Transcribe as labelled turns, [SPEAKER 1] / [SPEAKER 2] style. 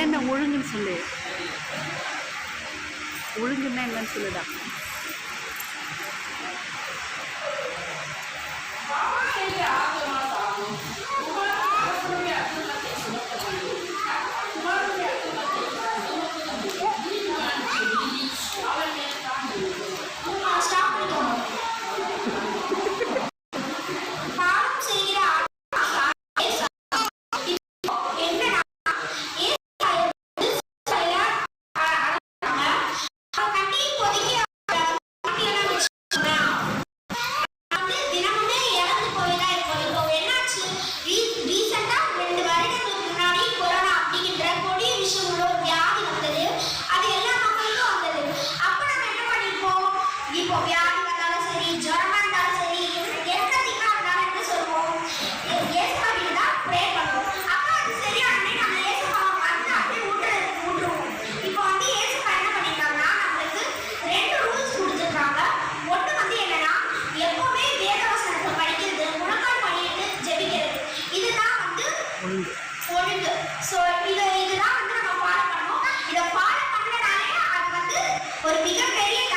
[SPEAKER 1] என்னென்ன
[SPEAKER 2] ஒழுங்குன்னு சொல்லு ஒழுங்குன்னா என்னன்னு சொல்லுடா
[SPEAKER 1] Yeah. ஒரு மிகப்பெரிய